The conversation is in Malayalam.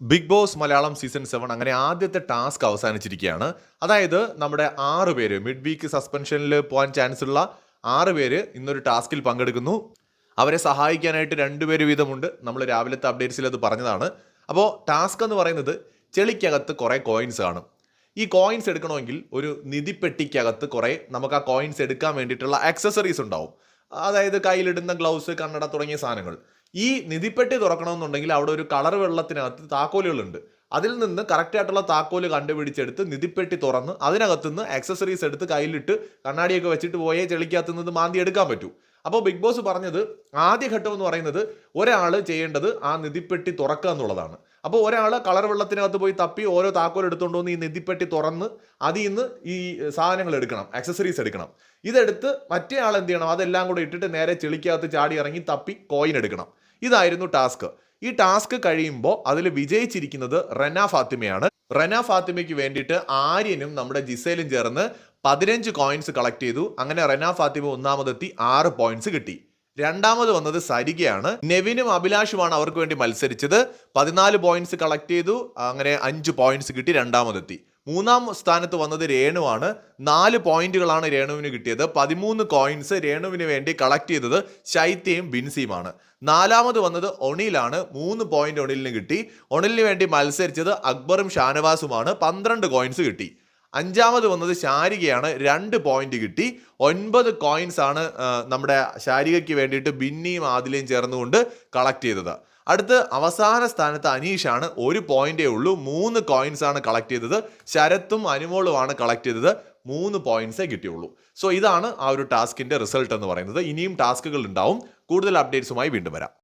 Bigg Boss Malayalam season seven അങ്ങനെ ആദ്യത്തെ ടാസ്ക് അവസാനിച്ചിരിക്കുകയാണ്. അതായത് നമ്മുടെ ആറ് പേര് മിഡ് വീക്ക് സസ്പെൻഷനിൽ പോകാൻ ചാൻസ് ഉള്ള ആറ് പേര് ഇന്നൊരു ടാസ്കിൽ പങ്കെടുക്കുന്നു. അവരെ സഹായിക്കാനായിട്ട് രണ്ടുപേര് വീതമുണ്ട്. നമ്മൾ രാവിലത്തെ അപ്ഡേറ്റ്സിൽ അത് പറഞ്ഞതാണ്. അപ്പോൾ ടാസ്ക് എന്ന് പറയുന്നത് ചെളിക്കകത്ത് കുറേ കോയിൻസ് കാണും. ഈ കോയിൻസ് എടുക്കണമെങ്കിൽ ഒരു നിധിപ്പെട്ടിക്കകത്ത് കുറേ നമുക്ക് ആ കോയിൻസ് എടുക്കാൻ വേണ്ടിയിട്ടുള്ള ആക്സസറീസ് ഉണ്ടാവും. അതായത് കയ്യിലിടുന്ന ഗ്ലൗസ് കണ്ണട തുടങ്ങിയ സാധനങ്ങൾ. ഈ നിധിപ്പെട്ടി തുറക്കണമെന്നുണ്ടെങ്കിൽ അവിടെ ഒരു കളർ വെള്ളത്തിനകത്ത് താക്കോലുകളുണ്ട്. അതിൽ നിന്ന് കറക്റ്റായിട്ടുള്ള താക്കോൽ കണ്ടുപിടിച്ചെടുത്ത് നിധിപ്പെട്ടി തുറന്ന് അതിനകത്തുനിന്ന് ആക്സസറീസ് എടുത്ത് കയ്യിലിട്ട് കണ്ണാടിയൊക്കെ വെച്ചിട്ട് പോയേ ചെളിക്കകത്തുനിന്ന് മാന്തി എടുക്കാൻ പറ്റൂ. അപ്പോൾ ബിഗ് ബോസ് പറഞ്ഞത് ആദ്യഘട്ടം എന്ന് പറയുന്നത് ഒരാൾ ചെയ്യേണ്ടത് ആ നിധിപ്പെട്ടി തുറക്കുക എന്നുള്ളതാണ്. അപ്പോൾ ഒരാൾ കളർ വെള്ളത്തിനകത്ത് പോയി തപ്പി ഓരോ താക്കോൽ എടുത്തുകൊണ്ട് വന്ന് ഈ നിധിപ്പെട്ടി തുറന്ന് അതിൽ നിന്ന് ഈ സാധനങ്ങൾ എടുക്കണം ആക്സസറീസ് എടുക്കണം. ഇതെടുത്ത് മറ്റേ ആൾ എന്ത് ചെയ്യണം? അതെല്ലാം കൂടെ ഇട്ടിട്ട് നേരെ ചെളിക്കകത്ത് ചാടി ഇറങ്ങി തപ്പി കോയിൻ എടുക്കണം. ഇതായിരുന്നു ടാസ്ക് ഈ ടാസ്ക് കഴിയുമ്പോൾ അതിൽ വിജയിച്ചിരിക്കുന്നത് റന ഫാത്തിമയാണ്. റന ഫാത്തിമയ്ക്ക് വേണ്ടിയിട്ട് ആര്യനും നമ്മുടെ ജിസയിലും ചേർന്ന് പതിനഞ്ച് കോയിൻസ് കളക്ട് ചെയ്തു. അങ്ങനെ റന ഫാത്തിമ ഒന്നാമതെത്തി ആറ് പോയിന്റ്സ് കിട്ടി. രണ്ടാമത് വന്നത് സരികയാണ്. നെവിനും അഭിലാഷുമാണ് അവർക്ക് വേണ്ടി മത്സരിച്ചത്. പതിനാല് പോയിന്റ്സ് കളക്ട് ചെയ്തു. അങ്ങനെ അഞ്ച് പോയിന്റ്സ് കിട്ടി രണ്ടാമതെത്തി. മൂന്നാം സ്ഥാനത്ത് വന്നത് രേണുവാണ്. നാല് പോയിന്റുകളാണ് രേണുവിന് കിട്ടിയത്. പതിമൂന്ന് കോയിൻസ് രേണുവിന് വേണ്ടി കളക്ട് ചെയ്തത് ശൈത്യയും ബിൻസിയുമാണ്. നാലാമത് വന്നത് ഒണിലാണ്. മൂന്ന് പോയിന്റ് ഒണിലിന് കിട്ടി. ഒണിലിന് വേണ്ടി മത്സരിച്ചത് അക്ബറും ഷാനവാസുമാണ്. പന്ത്രണ്ട് കോയിൻസ് കിട്ടി. അഞ്ചാമത് വന്നത് ശാരികയാണ്. രണ്ട് പോയിന്റ് കിട്ടി. ഒൻപത് കോയിൻസ് ആണ് നമ്മുടെ ശാരികയ്ക്ക് വേണ്ടിയിട്ട് ബിന്നിയും ആദിലയും ചേർന്നുകൊണ്ട് കളക്ട് ചെയ്തത്. അടുത്ത് അവസാന സ്ഥാനത്ത് അനീഷാണ് ഒരു പോയിന്റേ ഉള്ളൂ. മൂന്ന് കോയിൻസ് ആണ് കളക്ട് ചെയ്തത്. ശരത്തും അനുമോളുമാണ് കളക്ട് ചെയ്തത്. മൂന്ന് പോയിന്റ്സേ കിട്ടിയുള്ളൂ. സോ ഇതാണ് ആ ഒരു ടാസ്കിന്റെ റിസൾട്ട് എന്ന് പറയുന്നത്. ഇനിയും ടാസ്കുകൾ ഉണ്ടാവും. കൂടുതൽ അപ്ഡേറ്റ്സുമായി വീണ്ടും വരാം.